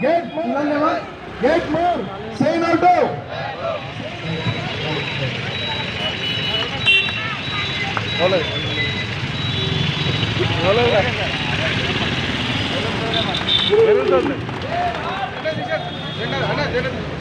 Get more. Dhanyawad. Get more. Say no to. Hello. Hello. Hello. Hello. Hello. Hello. Hello.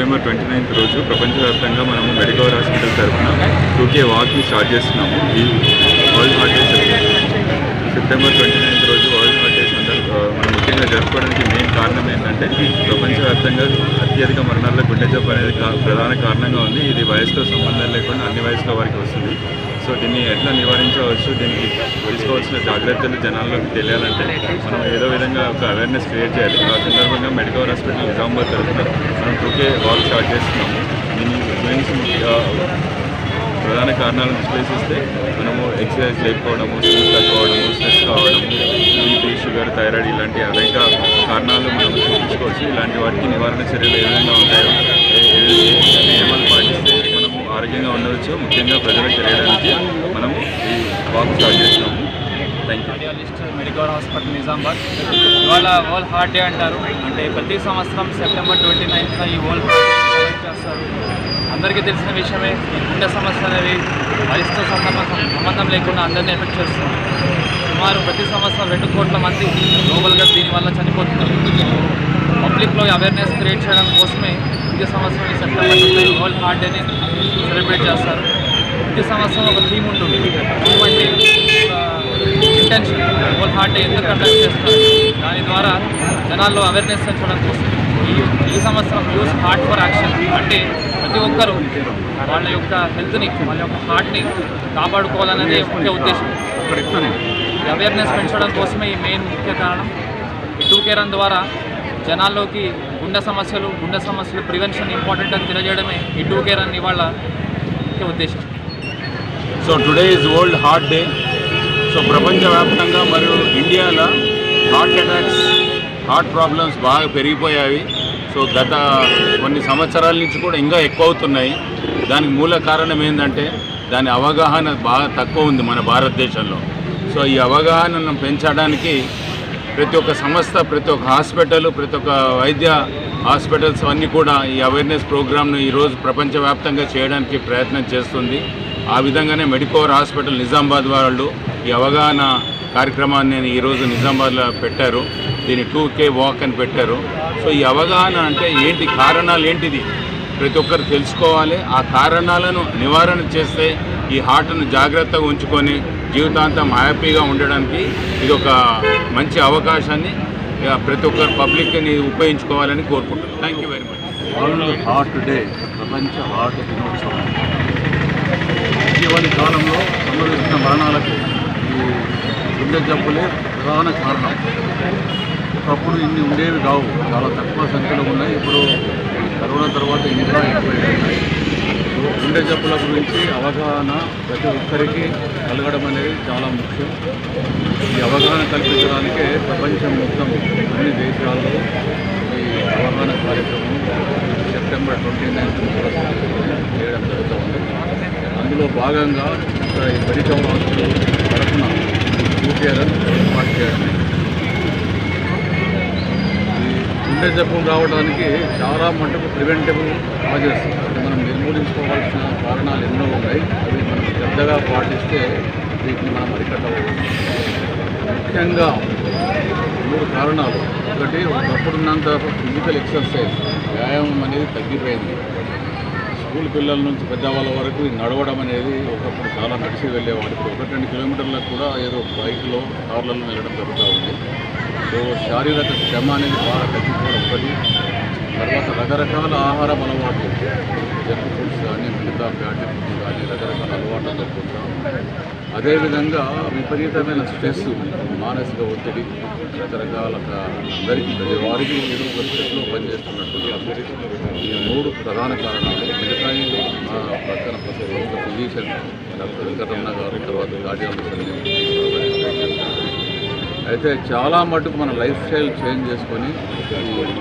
September twenty ninth రోజు ప్రపంచవ్యాప్తంగా మనము Medicover hospital తరఫున టూకే వాక్ని start చేస్తున్నాము. ఈ World Heart Day September twenty ninth రోజు world heart day మనం ముఖ్యంగా జరుపుకోవడానికి మెయిన్ కారణం ఏంటంటే ప్రపంచవ్యాప్తంగా అత్యధిక మరణాల్లో గుండె జబ్బు అనేది ప్రధాన కారణంగా ఉంది. ఇది వయసుతో సంబంధం లేకుండా అన్ని వయసుల వారికి వస్తుంది. సో దీన్ని ఎట్లా నివారించవచ్చు దీనికి తీసుకోవాల్సిన జాగ్రత్తలు జనాల్లోకి తెలియాలంటే మనం ఏదో విధంగా ఒక అవేర్నెస్ క్రియేట్ చేయాలి. ఆ సందర్భంగా మెడికల్ హాస్పిటల్ నిజామాబాద్ తరఫున మనం టూకే వాక్ స్టార్ట్ చేస్తున్నాము. దీని గురించి ప్రధాన కారణాలను విశ్లేషిస్తే మనము ఎక్సర్సైజ్ లేకపోవడము స్ట్రెస్ తక్కువడము స్ట్రెస్ కావడము బీపీ షుగర్ థైరాయిడ్ ఇలాంటి అనేక కారణాలు మనం చూపించుకోవచ్చు ఇలాంటి వాటికి నివారణ చర్యలు ఏ విధంగా ఉంటాయో నియమాలు పాటిస్తే ఆరోగ్యంగా ఉండవచ్చు. ముఖ్యంగా ప్రజలకు తెలియడానికి మనము ఈ వాక్ స్టార్ట్ చేసినాము కార్డియాలజిస్ట్ మెడికల్ హాస్పిటల్ నిజామాబాద్ ఇవాళ వరల్డ్ హార్ట్ డే అంటారు. అంటే ప్రతి సంవత్సరం సెప్టెంబర్ ట్వంటీ నైన్త్న ఈ వరల్డ్ హార్ట్ చేస్తారు. అందరికీ తెలిసిన విషయమే గుండె సమస్య అనేవి వయసుతో సంబంధం సంబంధం లేకుండా అందరినీ ఎఫెక్ట్ చేస్తుంది. సుమారు ప్రతి సంవత్సరం రెండు కోట్ల మంది గ్లోబల్గా దీనివల్ల చనిపోతున్నారు. పబ్లిక్లో అవేర్నెస్ క్రియేట్ చేయడం కోసమే ప్రతి సంవత్సరం ఈ సెప్టెంబర్ ట్వంటీ వరల్డ్ హార్ట్ డేని సెలబ్రేట్ చేస్తారు. ప్రతి సంవత్సరం ఒక థీమ్ ఉంటుంది. థీమ్ అంటే ఇంటెన్షన్ వరల్డ్ హార్ట్ డే ఎందుకు కండక్ట్ చేస్తారు దాని ద్వారా జనాల్లో అవేర్నెస్ పెంచడం కోసం ఈ ఈ సంవత్సరం యూస్ హార్ట్ ఫర్ యాక్షన్ అంటే ప్రతి ఒక్కరూ వాళ్ళ యొక్క హెల్త్ని వాళ్ళ యొక్క హార్ట్ని కాపాడుకోవాలనేదే ముఖ్య ఉద్దేశం. అవేర్నెస్ పెంచడం కోసమే ఈ మెయిన్ ముఖ్య కారణం. టూ కేర్ ద్వారా జనాల్లోకి గుండె సమస్యలు గుండె సమస్యలు ప్రివెన్షన్ ఇంపార్టెంట్ అని తెలియజేయడమే ఈ టూ కేర్ అని ఇవాళ ముఖ్య ఉద్దేశం. So today is World Heart Day so ప్రపంచవ్యాప్తంగా మరియు ఇండియాలో హార్ట్ అటాక్స్ హార్ట్ ప్రాబ్లమ్స్ బాగా పెరిగిపోయాయి. సో గత కొన్ని సంవత్సరాల నుంచి కూడా ఇంకా ఎక్కువ అవుతున్నాయి. దానికి మూల కారణం ఏంటంటే దాని అవగాహన బాగా తక్కువ ఉంది మన భారతదేశంలో. సో ఈ అవగాహనను పెంచడానికి ప్రతి ఒక్క సంస్థ ప్రతి ఒక్క హాస్పిటల్ ప్రతి ఒక్క వైద్య హాస్పిటల్స్ అన్నీ కూడా ఈ అవేర్నెస్ ప్రోగ్రామ్ను ఈరోజు ప్రపంచవ్యాప్తంగా చేయడానికి ప్రయత్నం చేస్తుంది. ఆ విధంగానే మెడికోర్ హాస్పిటల్ నిజామాబాద్ వాళ్ళు ఈ అవగాహన కార్యక్రమాన్ని ఈరోజు నిజామాబాద్లో పెట్టారు. దీన్ని టూ కే వాక్ అని పెట్టారు. సో ఈ అవగాహన అంటే ఏంటి కారణాలు ఏంటిది? ప్రతి ఒక్కరు తెలుసుకోవాలి. ఆ కారణాలను నివారణ చేస్తే ఈ హార్ట్ను జాగ్రత్తగా ఉంచుకొని జీవితాంతం హ్యాపీగా ఉండడానికి ఇది ఒక మంచి అవకాశాన్ని ఇక ప్రతి ఒక్కరు పబ్లిక్ని ఉపయోగించుకోవాలని కోరుకుంటున్నాను. Thank you very much World Heart Day ప్రపంచ హార్ట్ దినోత్సవం. ఇటీవలి కాలంలో సంభవిస్తున్న మరణాలకు ఈ గుండె జబ్బులే ప్రధాన కారణం. ఒకప్పుడు ఇన్ని ఉండేవి కావు చాలా తక్కువ సంఖ్యలో ఉన్నాయి. ఇప్పుడు కరోనా తర్వాత ఇంకా ఎక్కువ గుండె జబ్బుల గురించి అవగాహన ప్రతి ఒక్కరికి కలగడం అనేది చాలా ముఖ్యం. ఈ అవగాహన కల్పించడానికే ప్రపంచం మొత్తం అన్ని దేశాల్లో ఈ అవగాహన కార్యక్రమం సెప్టెంబర్ ట్వంటీ నైన్త్ చేయడం జరుగుతుంది అందులో భాగంగా ఇక్కడ ఈ మెడికల్ హాస్పిటల్ తరఫున యూపీఆర్ఎన్ ఏర్పాటు చేయడం ఈ గుండె జబ్బులు రావడానికి చాలా మటుకు ప్రివెంటబుల్ కాజెస్ మనం నిర్మూలించుకోవాల్సిన కారణాలు ఎన్నో ఉన్నాయి. అవి మనం శ్రద్ధగా పాటిస్తే వీటిని మనం అరికట్టవచ్చు. ముఖ్యంగా మూడు కారణాలు. ఒకటి ఒకప్పుడున్నంత ఫిజికల్ ఎక్సర్సైజ్ వ్యాయామం అనేది తగ్గిపోయింది. స్కూల్ పిల్లల నుంచి పెద్దవాళ్ళ వరకు నడవడం అనేది ఒకప్పుడు చాలా నడిచి వెళ్ళేవాడు. ఇప్పుడు ఒకటి రెండు కిలోమీటర్లకు కూడా ఏదో బైక్లో కార్లలో వెళ్ళడం జరుగుతూ ఉంది. సో శారీరక శ్రమ అనేది బాగా తగ్గిపోవడం ఒకటి. తర్వాత రకరకాల ఆహారం అలవాట్లు. జంక్ ఫుడ్స్ కానీ మిగతా ఫ్యాటీ ఫుడ్స్ కానీ రకరకాల అలవాట్లు తగ్గుతాం అదేవిధంగా విపరీతమైన స్ట్రెస్ మానసిక ఒత్తిడి రకరకాల అందరికీ ప్రతి వారికి ఏదో ఒక స్ట్రెస్లో పనిచేస్తున్నట్టు అందరికీ ఈ మూడు ప్రధాన కారణాలు. మిగతా మా ప్రక్కన ప్రతి ఫిజిషియన్ డాక్టర్ వెంకటరమణ గారు తర్వాత కార్డియాలజిస్ట్ అయితే చాలా మటుకు మన లైఫ్ స్టైల్ చేంజ్ చేసుకొని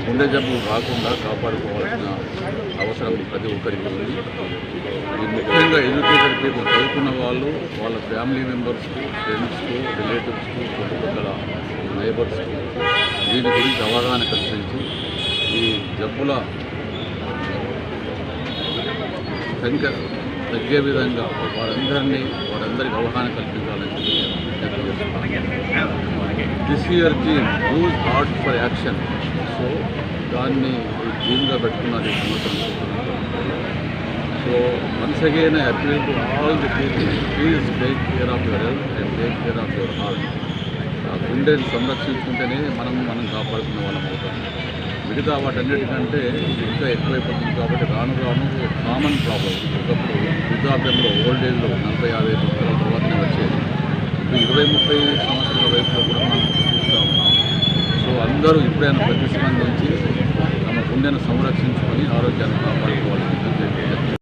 గుండె జబ్బులు రాకుండా కాపాడుకోవాల్సిన అవసరం ప్రతి ఒక్కరికి ఉంది. ముఖ్యంగా ఎడ్యుకేటెడ్ పీపుల్ చదువుకున్న వాళ్ళు వాళ్ళ ఫ్యామిలీ మెంబర్స్కి ఫ్రెండ్స్కు రిలేటివ్స్కు చుట్టుపక్కల నైబర్స్కి దీని గురించి అవగాహన కల్పించి ఈ జబ్బుల సంఖ్య తగ్గే విధంగా వారందరినీ వారందరికి అవగాహన కల్పించాలని this year theme use heart for action so దాన్ని థీమ్గా పెట్టుకున్నారు ఈ సంవత్సరం. So once again I appeal to all the people please take care of your health and take care of your heart ఆ గుండెని సంరక్షించుకుంటేనే మనం మనం కాపాడుకునే వాళ్ళం అవుతాం. మిగతా వాటన్నిటికంటే ఇది ఇంకా ఎక్కువైపోతుంది కాబట్టి రాను రాను కామన్ ప్రాబ్లం ఒకప్పుడు వృద్ధాప్యంలో ఓల్డ్ ఏజ్లో నలభై యాభై సంవత్సరాల తర్వాతనే వచ్చేది. ఇప్పుడు ఇరవై ముప్పై సంవత్సరాల వయసులో కూడా మనం చూస్తూ ఉన్నాం. సో అందరూ ఇప్పుడైనా ప్రతిస్పందించి తమ గుండెను సంరక్షించుకొని ఆరోగ్యాన్ని కాపాడుకోవాల్సింది